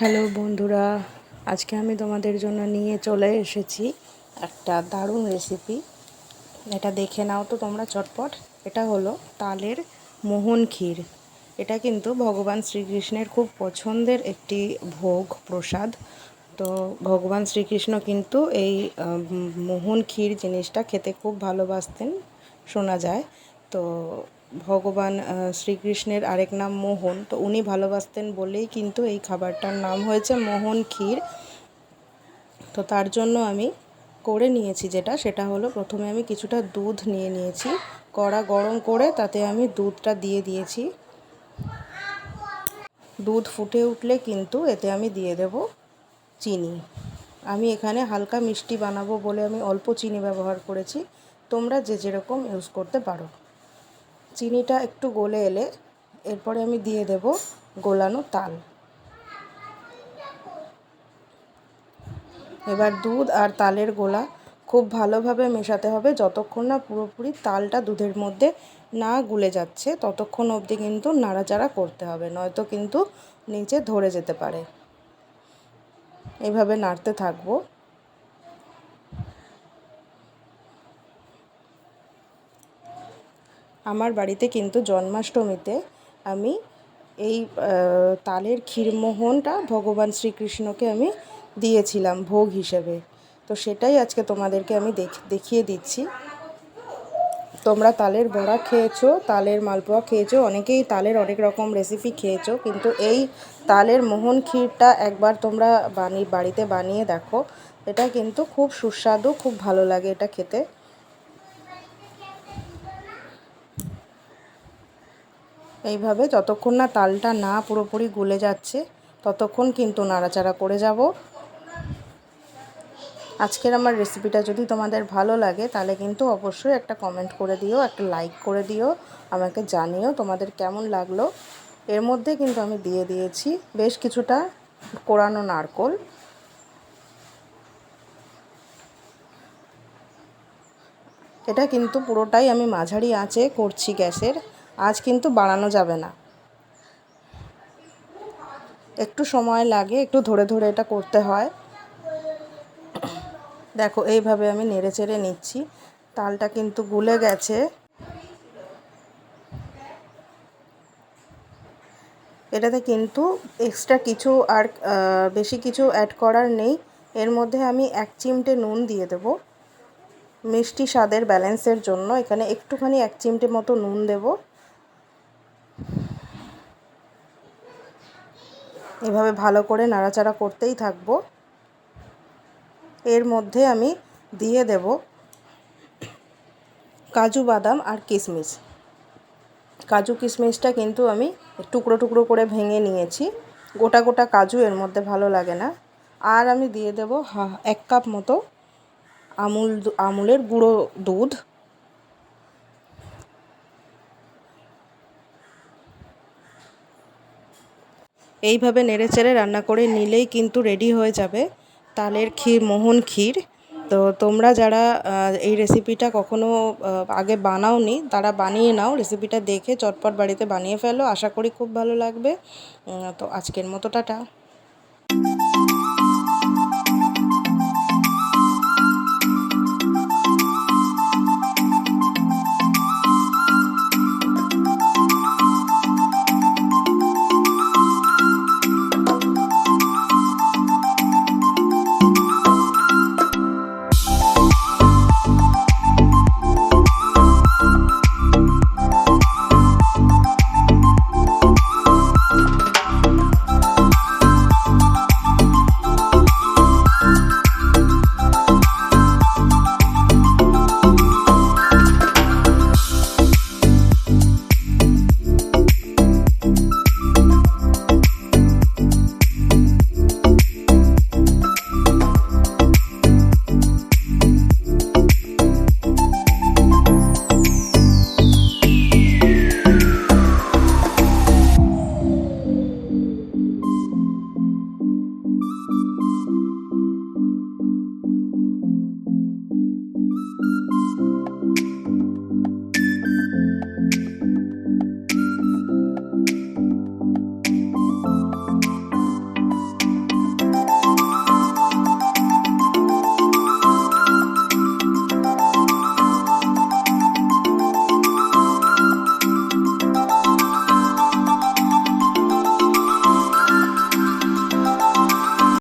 Hello বন্ধুরা, আজকে আমি তোমাদের জন্য নিয়ে চলে এসেছি একটা দারুণ রেসিপি এটা দেখে নাও তো তোমরা চটপট। এটা হলো তালের মোহন ক্ষীর। এটা কিন্তু ভগবান শ্রীকৃষ্ণের খুব পছন্দের একটি ভোগ প্রসাদ। তো ভগবান শ্রীকৃষ্ণ কিন্তু এই মোহন ক্ষীর জিনিসটা খেতে খুব ভালোবাসতেন, শোনা যায়। তো ভগবান শ্রীকৃষ্ণের আরেক নাম মোহন। তো উনি ভালোবাসতেন বলেই কিন্তু এই খাবারটার নাম হয়েছে মোহন ক্ষীর। তো তার জন্য আমি করে নিয়েছি যেটা, সেটা হলো প্রথমে আমি কিছুটা দুধ নিয়ে নিয়েছি। কড়া গরম করে তাতে আমি দুধটা দিয়ে দিয়েছি। দুধ ফুটে উঠলে কিন্তু এতে আমি দিয়ে দেব চিনি। আমি এখানে হালকা মিষ্টি বানাবো বলে আমি অল্প চিনি ব্যবহার করেছি। তোমরা যে যেরকম ইউজ করতে পারো। চিনিটা একটু গলে এলে এরপরে আমি দিয়ে দেব গোলানো তাল। এবার দুধ আর তালের গোলা খুব ভালোভাবে মেশাতে হবে যতক্ষণ না পুরোপুরি তালটা দুধের মধ্যে না গুলে যাচ্ছে ততক্ষণ অবধি কিন্তু নাড়াচাড়া করতে হবে, নয়তো কিন্তু নিচে ধরে যেতে পারে। এভাবে নাড়তে থাকব। আমার বাড়িতে কিন্তু জন্মাষ্টমীতে আমি এই তালের ক্ষীরমোহনটা ভগবান শ্রীকৃষ্ণকে আমি দিয়েছিলাম ভোগ হিসেবে। তো সেটাই আজকে তোমাদেরকে আমি দেখ- দেখিয়ে দিচ্ছি। তোমরা তালের বড়া খেয়েছো, তালের মালপোয়া খেয়েছো, অনেকেই তালের অনেক রকম রেসিপি খেয়েছো, কিন্তু এই তালের মোহন ক্ষীরটা একবার তোমরা বানিয়ে বাড়িতে বানিয়ে দেখো। এটা কিন্তু খুব সুস্বাদু, খুব ভালো লাগে এটা খেতে। এইভাবে যতক্ষণ না তালটা না পুরোপুরি গুলে যাচ্ছে, ততক্ষণ কিন্তু নাড়াচাড়া করে যাব। আজকের আমার রেসিপিটা যদি তোমাদের ভালো লাগে, তাহলে কিন্তু অবশ্যই একটা কমেন্ট করে দিও, একটা লাইক করে দিও, আমাকে জানিও তোমাদের কেমন লাগল। এর মধ্যে কিন্তু আমি দিয়ে দিয়েছি বেশ কিছুটা কোরানো নারকোল। এটা কিন্তু পুরোটাই আমি মাঝারি আঁচে করছি গ্যাসের। আজ কিন্তু বাড়ানো যাবে না। একটু সময় লাগে, একটু ধরে ধরে এটা করতে হয়। দেখো, এইভাবে আমি নেড়ে চেড়ে নিচ্ছি। তালটা কিন্তু গুলে গেছে। এটাতে কিন্তু এক্সট্রা কিছু আর বেশি কিছু অ্যাড করার নেই। এর মধ্যে আমি এক চিমটে নুন দিয়ে দেব। মিষ্টি স্বাদের ব্যালেন্সের জন্য এখানে একটুখানি এক চিমটে মতো নুন দেব। এভাবে ভালো করে নাড়াচাড়া করতেই থাকব। এর মধ্যে আমি দিয়ে দেব কাজু বাদাম আর কিশমিশ। কাজু কিশমিশটা কিন্তু আমি টুকরো টুকরো করে ভেঙে নিয়েছি। গোটা গোটা কাজু এর মধ্যে ভালো লাগে না। আর আমি দিয়ে দেব হা- এক কাপ মতো আমুল, আমুলের গুঁড়ো দুধ। এইভাবে নেড়েচেড়ে রান্না করে নিলেই কিন্তু রেডি হয়ে যাবে। তালের ক্ষীর, মোহন ক্ষীর। তো তোমরা যারা এই রেসিপিটা কখনো আগে বানাওনি, তারা বানিয়ে নাও। রেসিপিটা দেখে চটপট বাড়িতে বানিয়ে ফেলো। আশা করি খুব ভালো লাগবে। তো আজকের মতো টাটা।